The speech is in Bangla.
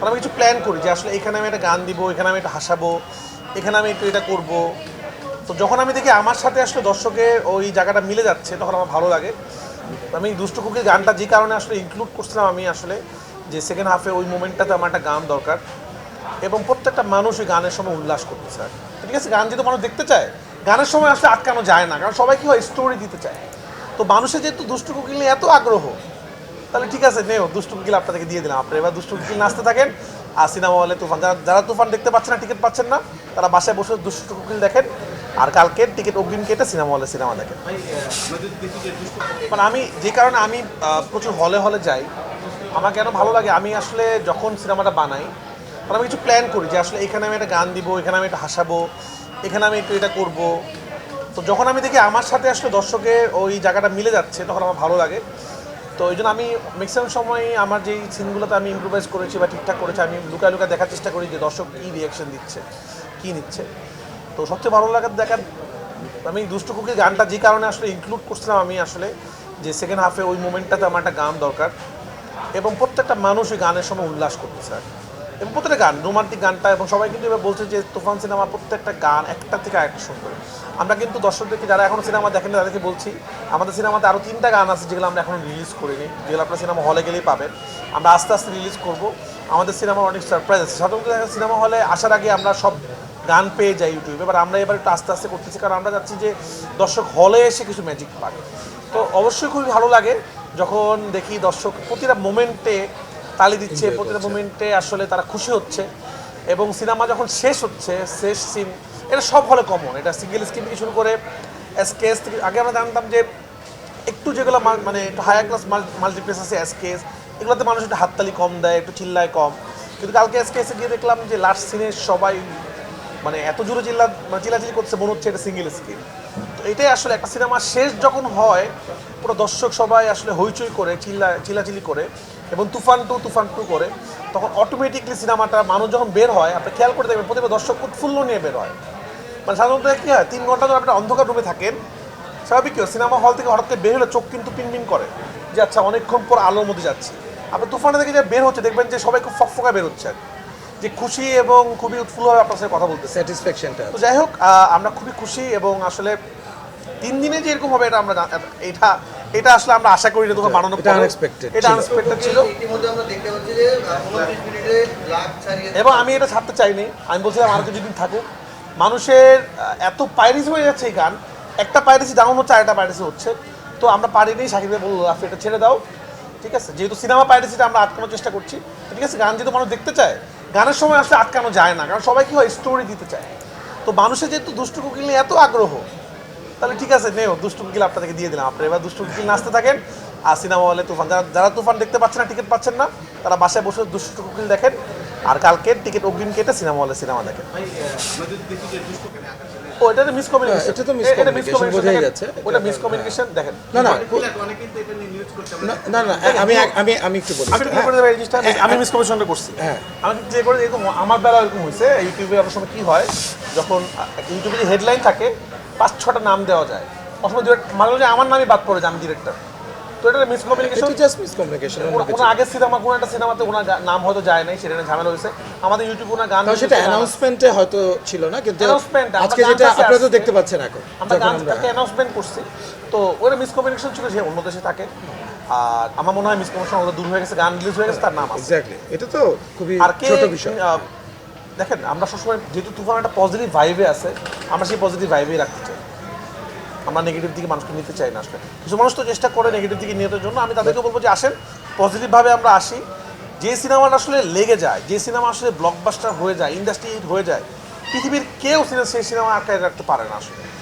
আর আমি কিছু প্ল্যান করি যে আসলে এখানে আমি একটা গান দিব, এখানে আমি একটা হাসাবো, এখানে আমি একটু এটা করব। তো যখন আমি দেখি আমার সাথে আসলে দর্শকের ওই জায়গাটা মিলে যাচ্ছে, তখন আমার ভালো লাগে। আমি দুষ্টু কুকির গানটা যে কারণে আসলে ইনক্লুড করছিলাম আমি আসলে যে সেকেন্ড হাফে ওই মোমেন্টটাতে আমার একটা গান দরকার। এবং প্রত্যেকটা মানুষ ওই গানের সময় উল্লাস করতে চায়। ঠিক আছে? গান যেহেতু মানুষ দেখতে চায়, গানের সময় আসলে আটকানো যায় না। কারণ সবাই কি হয় স্টোরি দিতে চায়। তো মানুষের যেহেতু দুষ্টু কুকিল নিয়ে এত আগ্রহ তাহলে ঠিক আছে, নেও, দুষ্টু কুকিল আপনাদেরকে দিয়ে দিলাম। আপনারা এবার দুষ্টু কুকিল নাচতে থাকেন, আর সিনেমা হলে তুফান, যারা যারা তুফান দেখতে পাচ্ছেন না, টিকিট পাচ্ছেন না, তারা বাসায় বসে দুষ্টু কুকিল দেখেন, আর কালকে টিকিট অগ্রিম কেটে সিনেমা হলে সিনেমা দেখেন। মানে আমি, যে কারণে আমি প্রচুর হলে হলে যাই, আমার কেন ভালো লাগে, আমি আসলে যখন সিনেমাটা বানাই তখন আমি কিছু প্ল্যান করি যে আসলে এখানে আমি একটা গান দিব, এখানে আমি একটা হাসাবো, এখানে আমি একটু এটা করব। তো যখন আমি দেখি আমার সাথে আসলে দর্শকের ওই জায়গাটা মিলে যাচ্ছে, তখন আমার ভালো লাগে। তো ওই জন্য আমি ম্যাক্সিমাম সময় আমার যেই সিনগুলোতে আমি ইম্প্রোভাইজ করেছি বা ঠিকঠাক করেছি, আমি লুকায় লুকায় দেখার চেষ্টা করি যে দর্শক কী রিয়াকশন দিচ্ছে, কী নিচ্ছে। তো সবচেয়ে ভালো লাগার দেখার, আমি দুষ্টু কুকির গানটা যে কারণে আসলে ইনক্লুড করছিলাম আমি আসলে, যে সেকেন্ড হাফে ওই মোমেন্টটাতে আমার একটা গান দরকার। এবং প্রত্যেকটা মানুষ ওই গানের সময় উল্লাস করতেছে চায়। এবং প্রত্যেকটা গান, রোমান্টিক গানটা, এবং সবাই কিন্তু এবার বলছে যে তুফান সিনেমা প্রত্যেকটা গান একটা থেকে আরেকটা সুন্দর আমরা কিন্তু দর্শকদেরকে যারা এখনও সিনেমা দেখেন তাদেরকে বলছি, আমাদের সিনেমাতে আরও তিনটা গান আছে যেগুলো আমরা এখনও রিলিজ করিনি, যেগুলো আপনার সিনেমা হলে গেলেই পাবেন। আমরা আস্তে আস্তে রিলিজ করব। আমাদের সিনেমার অনেক সারপ্রাইজ আছে। সাধারণত সিনেমা হলে আসার আগে আমরা সব গান পেয়ে যাই ইউটিউবে এবার আমরা এবার একটু আস্তে আস্তে করতেছি, কারণ আমরা যাচ্ছি যে দর্শক হলে এসে কিছু ম্যাজিক পাক। তো অবশ্যই খুবই ভালো লাগে যখন দেখি দর্শক প্রতিটা মোমেন্টে তালি দিচ্ছে প্রতিটা মোমেন্টে আসলে তারা খুশি হচ্ছে। এবং সিনেমা যখন শেষ হচ্ছে শেষ সিন এটা সব হলে কমন এটা সিঙ্গেল স্ক্রিন থেকে শুরু করে এসকেএস থেকে আগে আমরা জানতাম যে একটু যেগুলো মানে একটু হায়ার ক্লাস মাল্টিপ্লেস আছে এসকেএস এগুলোতে মানুষ একটু হাততালি কম দেয় একটু চিল্লায় কম। কিন্তু কালকে এসকেএসে গিয়ে দেখলাম যে লাস্ট সিনে সবাই মানে এত জোরে চিল্লা মানে চিল্লাচিল্লি করছে মনে হচ্ছে এটা সিঙ্গেল স্ক্রিন তো এটাই আসলে একটা সিনেমা শেষ যখন হয় পুরো দর্শক সবাই আসলে হইচই করে চিল্লা চিল্লাচিল্লি করে। এবং তুফান টু তুফান টু করে তখন অটোমেটিকলি সিনেমাটা মানুষ যখন বের হয় আপনি খেয়াল করে দেখবেন প্রতিটা দর্শক উৎফুল্ল নিয়ে বের হয়। মানে সাধারণত কী হয় তিন ঘণ্টা ধরে আপনি অন্ধকার রুমে থাকেন স্বাভাবিক কি সিনেমা হল থেকে হঠাৎ করে বের হলে চোখ কিন্তু পিনপিন করে যে আচ্ছা অনেকক্ষণ পর আলোর মধ্যে যাচ্ছি। আপনি তুফানে থেকে যে বের হচ্ছে দেখবেন যে সবাই খুব ফকফকা বের হচ্ছে। যে খুশি এবং খুবই উৎফুল্লভাবে আপনার সাথে কথা বলতেছে। স্যাটিসফ্যাকশনটা তো যাই হোক আমরা খুবই খুশি এবং আসলে তিন দিনে যে এরকম হবে এটা আমরা এটা এটা আসলে আমরা আশা করি না তোমার বানানো এটা unexpected এটা আনএক্সপেক্টেড ছিল। ইতিমধ্যে আমরা দেখতে পাচ্ছি যে মিনিটে লাখ ছাড়িয়ে এবং আমি এটা ছাড়তে চাইনি। আমি বলছিলাম আরও কিছুদিন থাকুক। মানুষের এত পাইরেসি হয়ে যাচ্ছে এই গান। একটা পাইরেসি ডাউন হচ্ছে আরেকটা পাইরেসি হচ্ছে। তো আমরা পারিনি সাকিব ভাই বলল রাফি এটা ছেড়ে দাও। ঠিক আছে? যেহেতু সিনেমা পাইরেসিটা আমরা আটকানোর চেষ্টা করছি। ঠিক আছে গান যেহেতু মানুষ দেখতে চায় গানের সময় আসলে আটকানো যায় না। কারণ সবাই কি হয় স্টোরি দিতে চায়। তো মানুষের যেহেতু দুষ্টু কুকিল নিয়ে এত আগ্রহ তাহলে ঠিক আছে নেও দুষ্টু কুকিল আপনাদেরকে দিয়ে দিলাম। আপনারা এবার দুষ্টু কুকিল নাচতে থাকেন আর সিনেমা হলে তুফান যারা যারা তুফান দেখতে পাচ্ছেন না টিকিট পাচ্ছেন না তারা বাসায় বসে দুষ্টু কুকিল দেখেন। আর কালকে টিকিট অগ্রিম কেটে সিনেমা হলে সিনেমা দেখেন। ও এটা হ্যাঁ, তো বোঝাই যাচ্ছে। ওটা মিসকমিউনিকেশন দেখেন। না না না, না না আমি আমি আমি একটু বলি। আমি একটু হ্যাঁ, আমি মিসকমিউনিকেশনটা করছি। হ্যাঁ। আমি যে করে এরকম আমার বেলা এরকম হয়েছে ইউটিউবে অনেক সময় কি হয় যখন ইউটিউবে যে হেডলাইন থাকে পাঁচ ছটা নাম দেওয়া যায়। মাঝে মাঝে আমার নামই বাদ পড়ে যায় আমি ডিরেক্টর তো এটা মিসকমিউনিকেশন জাস্ট মিসকমিউনিকেশন ওনার আগের সিনেমা কোনো একটা সিনেমাতে ওনার নাম হয়তো যায় নাই সেটা ঝামেলা হয়েছে। আমাদের ইউটিউবে ওনার গান সেটা অ্যানাউন্সমেন্টে হয়তো ছিল না কিন্তু আমরা আজকে যেটা আপনারা তো দেখতে পাচ্ছেন এখন আমরা গানটাকে অ্যানাউন্সমেন্ট করছি। তো ওটা মিসকমিউনিকেশন ছিল যে অন্য দেশে থাকে। আর আমার মনে হয় মিসকমিউনিকেশন ওটা দূর হয়ে গেছে গান রিলিজ হয়ে গেছে তার নাম এক্স্যাক্টলি এটা তো খুবই ছোট বিষয়। দেখেন, আমরা সবসময় যেহেতু তুফান একটা পজিটিভ ভাইবে আছে, আমরা সেই পজিটিভ ভাইবেই রাখতে চাই। আমরা নেগেটিভ দিকে মানুষকে নিতে চাই না আসলে। কিছু মানুষ তো চেষ্টা করে নেগেটিভ দিকে নিয়ে জন্য। আমি তাদেরকে বলব যে, আসেন পজিটিভভাবে আমরা আসি। যে সিনেমাটা আসলে লেগে যায়, যে সিনেমা আসলে ব্লকবাস্টার হয়ে যায় ইন্ডাস্ট্রি হয়ে যায়, পৃথিবীর কেউ সেই সিনেমা আটকায় রাখতে পারে না আসলে।